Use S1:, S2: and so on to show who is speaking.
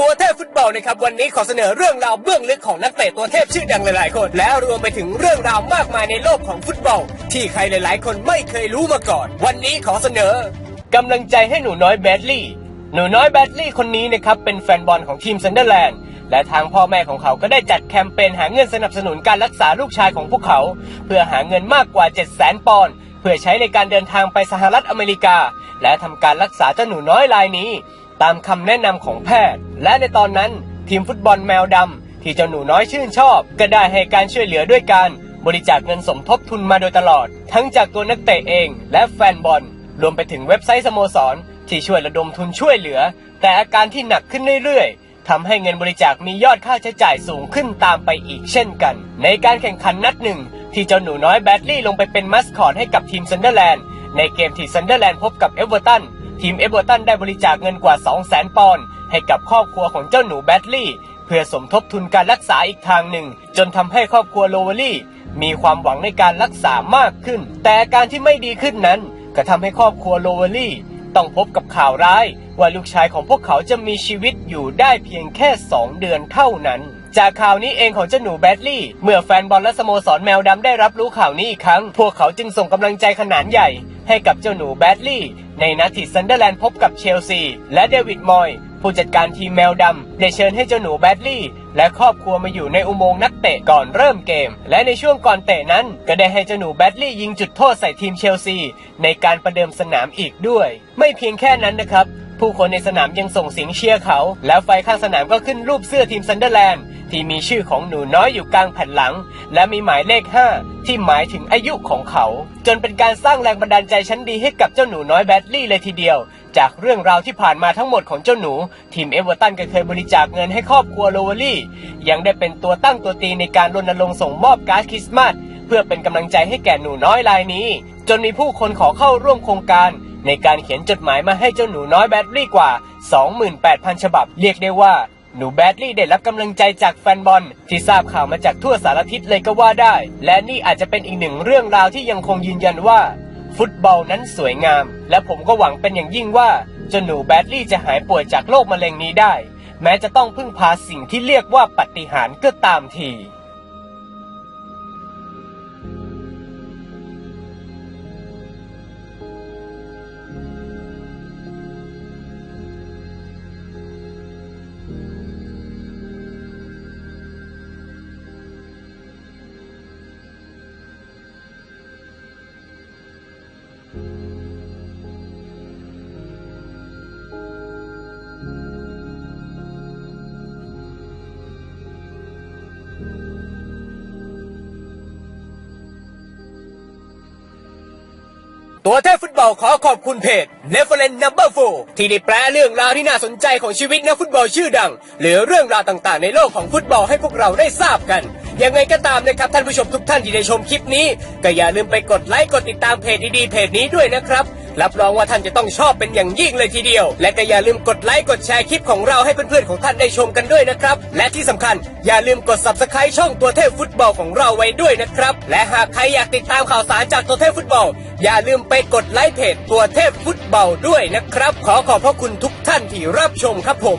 S1: ตัวเทพฟุตบอลนะครับวันนี้ขอเสนอเรื่องราวเบื้องลึกของนักเตะตัวเทพชื่อดังหลายๆ คน และรวมไปถึงเรื่องราวมากมายในโลกของฟุตบอล ที่ใครหลาย ๆ คนไม่เคยรู้มาก่อน วันนี้ขอเสนอกำลังใจให้หนูน้อยแบดลี่หนูน้อยแบดลี่คนนี้นะครับเป็นแฟนบอลของทีมซันเดอร์แลนด์และทางพ่อแม่ของเขาก็ได้จัดแคมเปญหาเงินสนับสนุนการรักษาลูกชายของพวกเขา เพื่อหาเงินมากกว่า 7 0 0 0 0 0 ปอนด์เพื่อใช้ในการเดินทางไปสหรัฐอเมริกา และทำการรักษาเจ้าหนูน้อยรายนี้ ตามคำแนะนำของแพทย์ และในตอนนั้น ทีมฟุตบอลแมวดำที่เจ้าหนูน้อยชื่นชอบ ก็ได้ให้การช่วยเหลือด้วยการบริจาคเงินสมทบทุนมาโดยตลอด ทั้งจากตัวนักเตะเอง และแฟนบอล รวมไปถึงเว็บไซต์สโมสร ที่ช่วยระดมทุนช่วยเหลือ แต่อาการที่หนักขึ้นเรื่อยๆทำให้เงินบริจาคมียอดค่าใช้จ่ายสูงขึ้นตามไปอีกเช่นกัน ในการแข่งขันนัดหนึ่ง ที่เจ้าหนูน้อยแบดลี่ลงไปเป็นมัสคอตให้กับทีมซันเดอร์แลนด์ในเกมที่ซันเดอร์แลนด์พบกับเอเวอร์ตัน ทีมเอเวอร์ตันได้บริจาคเงินกว่า 200,000 ปอนด์ให้กับครอบครัวของเจ้าหนูแบดลี่ เพื่อสมทบทุนการรักษาอีกทางหนึ่ง จนทำให้ครอบครัวโลเวอรี่ มีความหวังในการรักษามากขึ้น แต่การที่ไม่ดีขึ้นนั้น ก็ทำให้ครอบครัวโลเวอรี่ต้องพบกับข่าวร้าย ว่าลูกชายของพวกเขาจะมีชีวิตอยู่ได้เพียงแค่ 2 เดือนเท่านั้น จากข่าวนี้เองของเจ้าหนูแบดลี่ เมื่อแฟนบอลและสโมสรแมวดำได้รับรู้ข่าวนี้อีกครั้ง พวกเขาจึงส่งกำลังใจขนาดใหญ่ ให้กับเจ้าหนูแบดลี่ในนัดที่ซันเดอร์แลนด์พบกับเชลซี และเดวิดมอย ผู้จัดการทีมแมวดำได้เชิญให้เจ้าหนูแบดลี่ และครอบครัวมาอยู่ในอุโมงค์นักเตะก่อนเริ่มเกม และในช่วงก่อนเตะนั้น ก็ได้ให้เจ้าหนูแบดลี่ยิงจุดโทษใส่ทีมเชลซี ในการประเดิมสนามอีกด้วย ไม่เพียงแค่นั้นนะครับ ผู้คนในสนามยังส่งเสียงเชียร์เขา แล้วไฟข้างสนามก็ขึ้นรูปเสื้อทีมซันเดอร์แลนด์ที่มีชื่อของหนูน้อยอยู่กลางแผ่นหลัง และมีหมายเลข 5 ที่หมายถึงอายุของเขา จนเป็นการสร้างแรงบันดาลใจชั้นดีให้กับเจ้าหนูน้อยแบดลี่เลยทีเดียว จากเรื่องราวที่ผ่านมาทั้งหมดของเจ้าหนู ทีมเอเวอร์ตันก็เคยบริจาคเงินให้ครอบครัวโลเวอรี่ ยังได้เป็นตัวตั้งตัวตีในการรณรงค์ส่งมอบการ์ดคริสต์มาสเพื่อเป็นกำลังใจให้แก่หนูน้อยรายนี้ จนมีผู้คนขอเข้าร่วมโครงการ ในการเขียนจดหมายมาให้เจ้าหนูน้อยแบดลี่กว่า 28,000 ฉบับ เรียกได้ว่าหนูแบดลี่ได้รับกำลังใจจากแฟนบอล ที่ทราบข่าวมาจากทั่วสารทิศเลยก็ว่าได้ และนี่อาจจะเป็นอีกหนึ่งเรื่องราวที่ยังคงยืนยันว่า ฟุตบอลนั้นสวยงาม และผมก็หวังเป็นอย่างยิ่งว่าเจ้าหนูแบดลี่จะหายป่วยจากโรคมะเร็งนี้ได้ แม้จะต้องพึ่งพาสิ่งที่เรียกว่าปฏิหารก็ตามที ตัวแทนฟุตบอลขอขอบคุณเพจ n e v e r e n d Number 4ที่ได้แปลเรื่องราวที่น่าสนใจของชีวิตนักฟุตบอลชื่อดัง หรือเรื่องราวต่างๆ ในโลกของฟุตบอลให้พวกเราได้ทราบกันยังไงก็ตามนะครับท่านผู้ชมทุกท่านที่ได้ชมคลิปนี้ ก็อย่าลืมไปกดไลค์กดติดตามเพจดีๆเพจนี้ด้วยนะครับ รับรองว่าท่านจะต้องชอบเป็นอย่างยิ่งเลยทีเดียว และก็อย่าลืมกดไลค์กดแชร์คลิปของเราให้เพื่อนๆของท่านได้ชมกันด้วยนะครับ และที่สำคัญอย่าลืมกด subscribe ช่องตัวเทพฟุตบอลของเราไว้ด้วยนะครับ และหากใครอยากติดตามข่าวสารจากตัวเทพฟุตบอล อย่าลืมไปกดไลค์เพจตัวเทพฟุตบอลด้วยนะครับ ขอขอบพระคุณทุกท่านที่รับชมครับผม